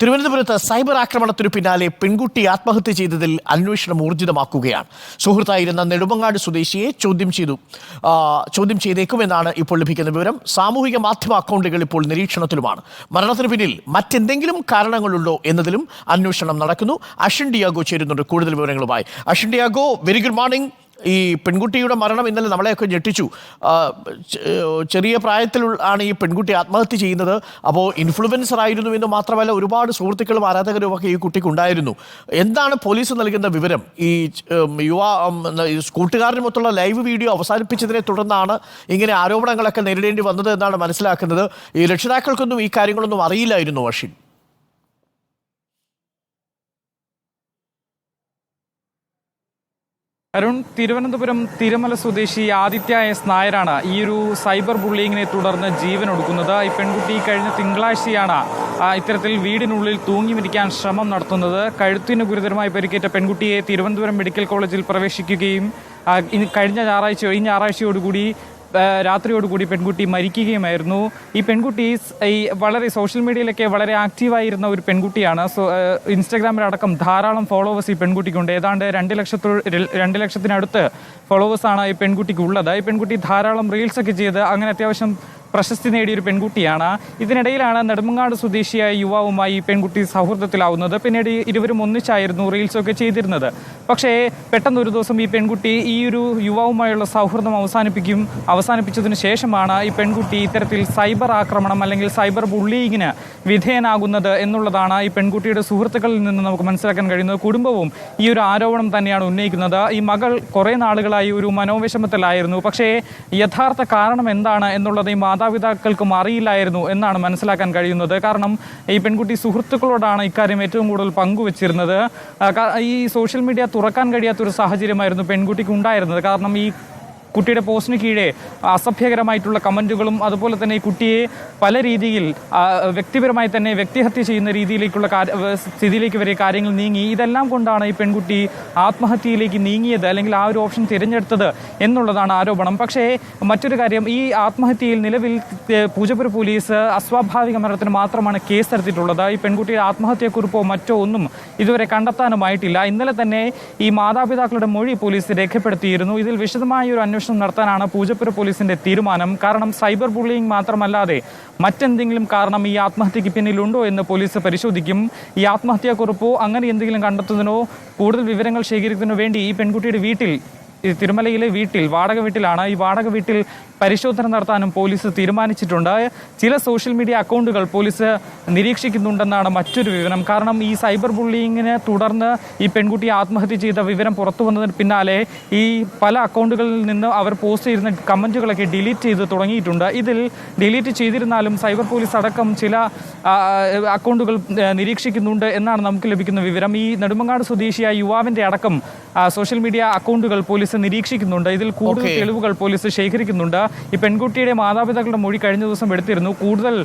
തിരുവനന്തപുരത്ത് സൈബർ ആക്രമണത്തിനു പിന്നാലെ പെൺകുട്ടി ആത്മഹത്യ ചെയ്തതിൽ അന്വേഷണം ഊർജിതമാക്കുകയാണ്. സുഹൃത്തായിരുന്ന നെടുമങ്ങാട് സ്വദേശിയെ ചോദ്യം ചെയ്തു ചോദ്യം ചെയ്തേക്കുമെന്നാണ് ഇപ്പോൾ ലഭിക്കുന്ന വിവരം. സാമൂഹിക മാധ്യമ അക്കൗണ്ടുകൾ ഇപ്പോൾ നിരീക്ഷണത്തിലുമാണ്. മരണത്തിന് പിന്നിൽ മറ്റെന്തെങ്കിലും കാരണങ്ങളുണ്ടോ എന്നതിലും അന്വേഷണം നടക്കുന്നു. അഷിൻ ഡിയാഗോ ചേരുന്നുണ്ട് കൂടുതൽ വിവരങ്ങളുമായി. Ashin Diego very good morning ഈ പെൺകുട്ടിയുടെ മരണം ഇന്നലെ നമ്മളെയൊക്കെ ഞെട്ടിച്ചു. ചെറിയ പ്രായത്തിൽ ആണ് ഈ പെൺകുട്ടി ആത്മഹത്യ ചെയ്യുന്നത്. അപ്പോൾ ഇൻഫ്ലുവൻസർ ആയിരുന്നു എന്ന് മാത്രമല്ല ഒരുപാട് സുഹൃത്തുക്കളും ആരാധകരും ഒക്കെ ഈ കുട്ടിക്ക് ഉണ്ടായിരുന്നു എന്താണ് പോലീസ് നൽകുന്ന വിവരം? ഈ യുവ കൂട്ടുകാരനുമൊത്തുള്ള ലൈവ് വീഡിയോ അവസാനിപ്പിച്ചതിനെ തുടർന്നാണ് ഇങ്ങനെ ആരോപണങ്ങളൊക്കെ നേരിടേണ്ടി വന്നത് എന്നാണ് മനസ്സിലാക്കുന്നത്. ഈ രക്ഷിതാക്കൾക്കൊന്നും ഈ കാര്യങ്ങളൊന്നും അറിയില്ലായിരുന്നു അഷിൻ അരുൺ തിരുവനന്തപുരം തിരുമല സ്വദേശി ആദിത്യ എസ് നായരാണ് ഈ ഒരു സൈബർ ബുള്ളിങ്ങിനെ തുടർന്ന് ജീവൻ ഒടുക്കുന്നത്. ഈ പെൺകുട്ടി കഴിഞ്ഞ തിങ്കളാഴ്ചയാണ് ഇത്തരത്തിൽ വീടിനുള്ളിൽ തൂങ്ങി മരിക്കാൻ ശ്രമം നടത്തുന്നത്. കഴുത്തിന് ഗുരുതരമായി പരിക്കേറ്റ പെൺകുട്ടിയെ തിരുവനന്തപുരം മെഡിക്കൽ കോളേജിൽ പ്രവേശിക്കുകയും കഴിഞ്ഞ ഞായറാഴ്ച ഈ ഞായറാഴ്ചയോടുകൂടി രാത്രിയോടുകൂടി പെൺകുട്ടി മരിക്കുകയുമായിരുന്നു. ഈ പെൺകുട്ടി ഈ വളരെ സോഷ്യൽ മീഡിയയിലൊക്കെ വളരെ ആക്റ്റീവായിരുന്ന ഒരു പെൺകുട്ടിയാണ്. സോ ഇൻസ്റ്റാഗ്രാമിലടക്കം ധാരാളം ഫോളോവേഴ്സ് ഈ പെൺകുട്ടിക്കുണ്ട്. ഏതാണ്ട് രണ്ട് ലക്ഷത്തോ രണ്ട് ലക്ഷത്തിനടുത്ത് ഫോളോവേഴ്സാണ് ഈ പെൺകുട്ടിക്ക് ഉള്ളത്. ഈ പെൺകുട്ടി ധാരാളം റീൽസ് ഒക്കെ ചെയ്ത് അങ്ങനെ അത്യാവശ്യം പ്രശസ്തി നേടിയൊരു പെൺകുട്ടിയാണ്. ഇതിനിടയിലാണ് നെടുമങ്ങാട് സ്വദേശിയായ യുവാവുമായി പെൺകുട്ടി സൗഹൃദത്തിലാവുന്നത്. പിന്നീട് ഇരുവരും ഒന്നിച്ചായിരുന്നു റീൽസൊക്കെ ചെയ്തിരുന്നത്. പക്ഷേ പെട്ടെന്ന് ഒരു ദിവസം ഈ പെൺകുട്ടി ഈ ഒരു യുവാവുമായുള്ള സൗഹൃദം അവസാനിപ്പിക്കും അവസാനിപ്പിച്ചതിന് ശേഷമാണ് ഈ പെൺകുട്ടി ഇത്തരത്തിൽ സൈബർ ആക്രമണം അല്ലെങ്കിൽ സൈബർ ബുള്ളിങ്ങിന് വിധേയനാകുന്നത് എന്നുള്ളതാണ് ഈ പെൺകുട്ടിയുടെ സുഹൃത്തുക്കളിൽ നിന്ന് നമുക്ക് മനസ്സിലാക്കാൻ കഴിയുന്നത്. കുടുംബവും ഈ ഒരു ആരോപണം തന്നെയാണ് ഉന്നയിക്കുന്നത്. ഈ മകൾ കുറേ നാളുകളായി ഒരു മനോവിഷമത്തിലായിരുന്നു. പക്ഷേ യഥാർത്ഥ കാരണം എന്താണ് എന്നുള്ളത് ഈ മാതാപിതാക്കൾക്കും അറിയില്ലായിരുന്നു എന്നാണ് മനസ്സിലാക്കാൻ കഴിയുന്നത്. കാരണം ഈ പെൺകുട്ടി സുഹൃത്തുക്കളോടാണ് ഇക്കാര്യം ഏറ്റവും കൂടുതൽ പങ്കുവച്ചിരുന്നത്. ഈ സോഷ്യൽ മീഡിയ തുറക്കാൻ കഴിയാത്തൊരു സാഹചര്യമായിരുന്നു പെൺകുട്ടിക്ക് ഉണ്ടായിരുന്നത്. കാരണം ഈ കുട്ടിയുടെ പോസ്റ്റിന് കീഴേ അസഭ്യകരമായിട്ടുള്ള കമന്റുകളും അതുപോലെ തന്നെ ഈ കുട്ടിയെ പല രീതിയിൽ വ്യക്തിപരമായി തന്നെ വ്യക്തിഹത്യ ചെയ്യുന്ന രീതിയിലേക്കുള്ള സ്ഥിതിയിലേക്ക് വരെ കാര്യങ്ങൾ നീങ്ങി. ഇതെല്ലാം കൊണ്ടാണ് ഈ പെൺകുട്ടി ആത്മഹത്യയിലേക്ക് നീങ്ങിയത് അല്ലെങ്കിൽ ആ ഒരു ഓപ്ഷൻ തിരഞ്ഞെടുത്തത് എന്നുള്ളതാണ് ആരോപണം. പക്ഷേ മറ്റൊരു കാര്യം ഈ ആത്മഹത്യയിൽ നിലവിൽ പൂജപ്പുര പോലീസ് അസ്വാഭാവിക മരണത്തിന് മാത്രമാണ് കേസ് എടുത്തിട്ടുള്ളത്. ഈ പെൺകുട്ടിയുടെ ആത്മഹത്യക്കുറിപ്പോ മറ്റോ ഒന്നും ഇതുവരെ കണ്ടെത്താനുമായിട്ടില്ല. ഇന്നലെ തന്നെ ഈ മാതാപിതാക്കളുടെ മൊഴി പോലീസ് രേഖപ്പെടുത്തിയിരുന്നു. ഇതിൽ വിശദമായ ഒരു അന്വേഷണം നടത്താനാണ് പൂജപ്പുര പോലീസിന്റെ തീരുമാനം. കാരണം സൈബർ ബുള്ളിയിങ് മാത്രമല്ലാതെ മറ്റെന്തെങ്കിലും കാരണം ഈ ആത്മഹത്യക്ക് പിന്നിലുണ്ടോ എന്ന് പോലീസ് പരിശോധിക്കും. ഈ ആത്മഹത്യാക്കുറിപ്പോ അങ്ങനെ എന്തെങ്കിലും കണ്ടെത്തുന്നതിനോ കൂടുതൽ വിവരങ്ങൾ ശേഖരിക്കുന്നതിനോ വേണ്ടി ഈ പെൺകുട്ടിയുടെ വീട്ടിൽ തിരുമലയിലെ വീട്ടിൽ വാടക വീട്ടിലാണ്. ഈ വാടക വീട്ടിൽ പരിശോധന നടത്താനും പോലീസ് തീരുമാനിച്ചിട്ടുണ്ട്. ചില സോഷ്യൽ മീഡിയ അക്കൗണ്ടുകൾ പോലീസ് നിരീക്ഷിക്കുന്നുണ്ടെന്നാണ് മറ്റൊരു വിവരം. കാരണം ഈ സൈബർ ബുള്ളിങ്ങിനെ തുടർന്ന് ഈ പെൺകുട്ടി ആത്മഹത്യ ചെയ്ത വിവരം പുറത്തു വന്നതിന് പിന്നാലെ ഈ പല അക്കൗണ്ടുകളിൽ നിന്ന് അവർ പോസ്റ്റ് ചെയ്യുന്ന കമന്റുകളൊക്കെ ഡിലീറ്റ് ചെയ്ത് തുടങ്ങിയിട്ടുണ്ട്. ഇതിൽ ഡിലീറ്റ് ചെയ്തിരുന്നാലും സൈബർ പോലീസ് അടക്കം ചില അക്കൗണ്ടുകൾ നിരീക്ഷിക്കുന്നുണ്ട് എന്നാണ് നമുക്ക് ലഭിക്കുന്ന വിവരം. ഈ നെടുമങ്ങാട് സ്വദേശിയായ യുവാവിന്റെ അടക്കം സോഷ്യൽ മീഡിയ അക്കൗണ്ടുകൾ പോലീസ് നിരീക്ഷിക്കുന്നുണ്ട്. ഇതിൽ കൂടുതൽ. തെളിവുകൾ പോലീസ് ശേഖരിക്കുന്നുണ്ട്. ഈ പെൺകുട്ടിയുടെ മാതാപിതാക്കളുടെ മൊഴി കഴിഞ്ഞ ദിവസം എടുത്തിരുന്നു. കൂടുതൽ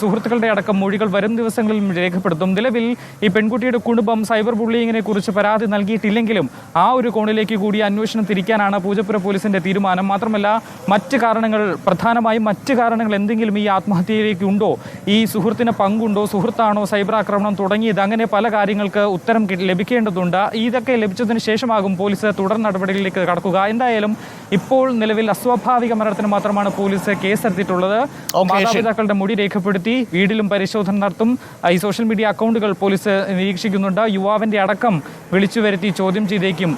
സുഹൃത്തുക്കളുടെ അടക്കം മൊഴികൾ വരും ദിവസങ്ങളിൽ രേഖപ്പെടുത്തും. നിലവിൽ ഈ പെൺകുട്ടിയുടെ കുടുംബം സൈബർ ബുള്ളിങ്ങിനെ കുറിച്ച് പരാതി നൽകിയിട്ടില്ലെങ്കിലും ആ ഒരു കോണിലേക്ക് കൂടി അന്വേഷണം തിരിക്കാനാണ് പൂജപ്പുര പോലീസിന്റെ തീരുമാനം. മാത്രമല്ല മറ്റ് കാരണങ്ങൾ പ്രധാനമായും മറ്റ് കാരണങ്ങൾ എന്തെങ്കിലും ഈ ആത്മഹത്യയിലേക്ക് ഉണ്ടോ? ഈ സുഹൃത്തിന് പങ്കുണ്ടോ? സുഹൃത്താണോ സൈബർ ആക്രമണം തുടങ്ങിയത്? അങ്ങനെ പല കാര്യങ്ങൾക്ക് ഉത്തരം ലഭിക്കേണ്ടതുണ്ട്. ഇതൊക്കെ ലഭിച്ചതിന് ശേഷമാകും പോലീസ് തുടർ നടപടികളിലേക്ക് കടക്കുക. എന്തായാലും ഇപ്പോൾ നിലവിൽ അസ്വാഭാവിക മരണത്തിന് മാത്രമാണ് പോലീസ് കേസെടുത്തിട്ടുള്ളത്. മാതാപിതാക്കളുടെ മൊഴി രേഖപ്പെടുത്തി വീട്ടിലും പരിശോധന നടത്തും. ഈ സോഷ്യൽ മീഡിയ അക്കൗണ്ടുകൾ പോലീസ് നിരീക്ഷിക്കുന്നുണ്ട്. യുവാവിന്റെ അടക്കം വിളിച്ചു വരുത്തി ചോദ്യം ചെയ്തേക്കും.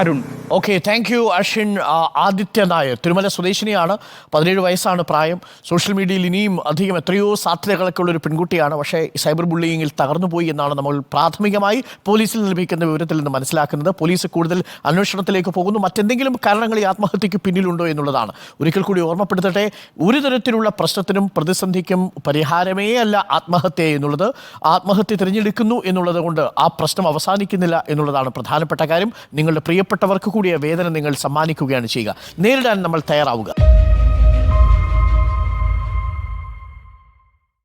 Arun. Okay thank you Ashin Aditya Nair Thirumala സ്വദേശിനിയാണ്. പതിനേഴ് വയസ്സാണ് പ്രായം. സോഷ്യൽ മീഡിയയിൽ ഇനിയും അധികം എത്രയോ സാധ്യതകളൊക്കെ ഉള്ള ഒരു പെൺകുട്ടിയാണ്. പക്ഷേ സൈബർ ബുള്ളിങ്ങിൽ തകർന്നുപോയി എന്നാണ് നമ്മൾ പ്രാഥമികമായി പോലീസിൽ ലഭിക്കുന്ന വിവരത്തിൽ നിന്ന് മനസ്സിലാക്കുന്നത്. പോലീസ് കൂടുതൽ അന്വേഷണത്തിലേക്ക് പോകുന്നു. മറ്റെന്തെങ്കിലും കാരണങ്ങൾ ഈ ആത്മഹത്യക്ക് പിന്നിലുണ്ടോ എന്നുള്ളതാണ്. ഒരിക്കൽ കൂടി ഓർമ്മപ്പെടുത്തട്ടെ ഒരു തരത്തിലുള്ള പ്രശ്നത്തിനും പ്രതിസന്ധിക്കും പരിഹാരമേ അല്ല ആത്മഹത്യ എന്നുള്ളത്. ആത്മഹത്യ തിരഞ്ഞെടുക്കുന്നു എന്നുള്ളത് കൊണ്ട് ആ പ്രശ്നം അവസാനിക്കുന്നില്ല എന്നുള്ളതാണ് പ്രധാനപ്പെട്ട കാര്യം. നിങ്ങളുടെ പ്രിയപ്പെട്ടവർക്ക് കൂടിയ വേദന നിങ്ങൾ സമ്മാനിക്കുകയാണ് ചെയ്യുക. നേരിടാൻ നമ്മൾ തയ്യാറാവുക.